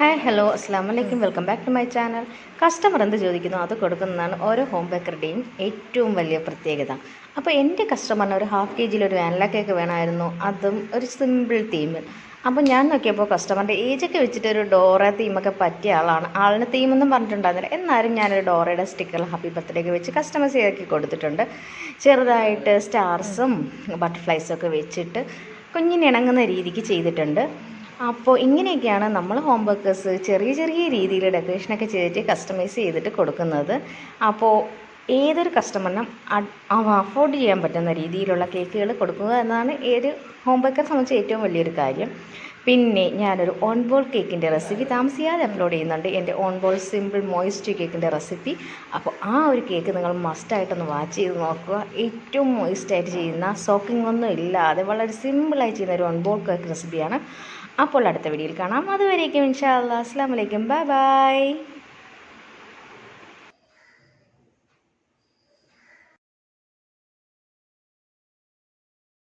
Hi hello അസ്സാം വലൈക്കും welcome back to my channel customer എന്ത് ചോദിക്കുന്നു? അത് കൊടുക്കുന്നതാണ് ഓരോ ഹോം ബേക്കറുടെയും ഏറ്റവും വലിയ പ്രത്യേകത. അപ്പോൾ എന്റെ കസ്റ്റമറിന് ഒരു ഹാഫ് കെ ജിയിൽ ഒരു വാനില കേക്ക് വേണമായിരുന്നു. അതും ഒരു സിമ്പിൾ തീമിൽ അപ്പോൾ ഞാൻ നോക്കിയപ്പോൾ കസ്റ്റമറിന്റെ ഏജൊക്കെ വെച്ചിട്ട് ഒരു ഡോറ തീമൊക്കെ പറ്റിയ ആളാണ്. ആളിന് തീമൊന്നും പറഞ്ഞിട്ടുണ്ടായിരുന്നില്ല. എന്നാലും ഞാനൊരു ഡോറയുടെ സ്റ്റിക്കർ ഹാപ്പി ബർത്ത്ഡേക്ക് വെച്ച് കസ്റ്റമേഴ്സ് ഇറക്കി കൊടുത്തിട്ടുണ്ട്. ചെറുതായിട്ട് സ്റ്റാർസും ബട്ടർഫ്ലൈസും ഒക്കെ വെച്ചിട്ട് കുഞ്ഞിനിണങ്ങുന്ന രീതിക്ക് ചെയ്തിട്ടുണ്ട്. അപ്പോൾ ഇങ്ങനെയൊക്കെയാണ് നമ്മൾ ഹോം വർക്കേഴ്സ് ചെറിയ ചെറിയ രീതിയിൽ ഡെക്കറേഷനൊക്കെ ചെയ്തിട്ട് കസ്റ്റമൈസ് ചെയ്തിട്ട് കൊടുക്കുന്നത്. അപ്പോൾ ഏതൊരു കസ്റ്റമറിനും അഫോർഡ് ചെയ്യാൻ പറ്റുന്ന രീതിയിലുള്ള കേക്കുകൾ കൊടുക്കുക എന്നതാണ് ഏത് ഹോം ബേക്കറെ സംബന്ധിച്ച് ഏറ്റവും വലിയൊരു കാര്യം. പിന്നെ ഞാനൊരു ഓൺ ബോൾ കേക്കിന്റെ റെസിപ്പി താമസിയാതെ അപ്ലോഡ് ചെയ്യുന്നുണ്ട്. എന്റെ ഓൺ ബോൾ സിമ്പിൾ മോയിസ്റ്റ് കേക്കിന്റെ റെസിപ്പി അപ്പോൾ ആ ഒരു കേക്ക് നിങ്ങൾ മസ്റ്റായിട്ടൊന്ന് വാച്ച് ചെയ്ത് നോക്കുക. ഏറ്റവും മോയിസ്റ്റായിട്ട് ചെയ്യുന്ന സോക്കിംഗ് ഒന്നും ഇല്ലാതെ വളരെ സിമ്പിളായി ചെയ്യുന്ന ഒരു ഓൺ ബോൾ കേക്ക് റെസിപ്പിയാണ് അപ്പോൾ അടുത്ത വീഡിയോയിൽ കാണാം. അതുവരേക്കും ഇൻഷാ അല്ലാ അസ്സാം വലൈക്കും ബൈ ബൈ.